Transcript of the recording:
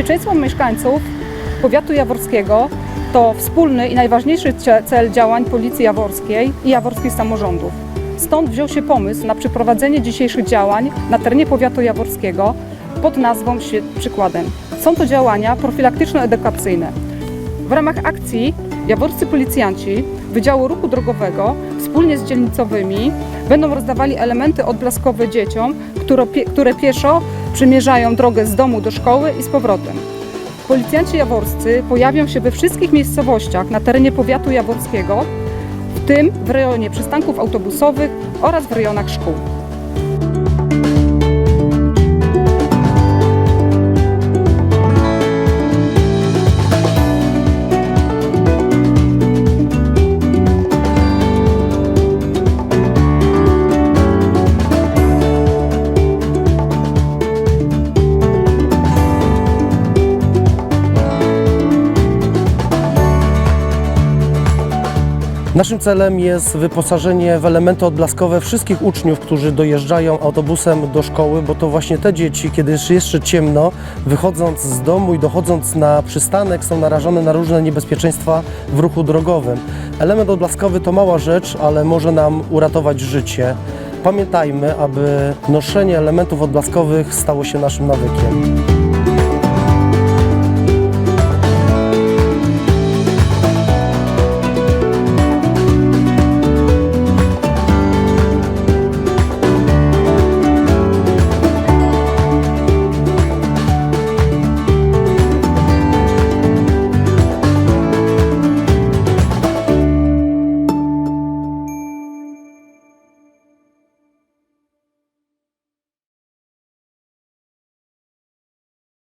Bezpieczeństwo mieszkańców powiatu jaworskiego to wspólny i najważniejszy cel działań Policji Jaworskiej i jaworskich samorządów. Stąd wziął się pomysł na przeprowadzenie dzisiejszych działań na terenie powiatu jaworskiego pod nazwą Świe- Przykładem. Są to działania profilaktyczno-edukacyjne. W ramach akcji jaworscy policjanci Wydziału Ruchu Drogowego wspólnie z dzielnicowymi będą rozdawali elementy odblaskowe dzieciom, które pieszo przymierzają drogę z domu do szkoły i z powrotem. Policjanci jaworscy pojawią się we wszystkich miejscowościach na terenie powiatu jaworskiego, w tym w rejonie przystanków autobusowych oraz w rejonach szkół. Naszym celem jest wyposażenie w elementy odblaskowe wszystkich uczniów, którzy dojeżdżają autobusem do szkoły, bo to właśnie te dzieci, kiedy jest jeszcze ciemno, wychodząc z domu i dochodząc na przystanek, są narażone na różne niebezpieczeństwa w ruchu drogowym. Element odblaskowy to mała rzecz, ale może nam uratować życie. Pamiętajmy, aby noszenie elementów odblaskowych stało się naszym nawykiem.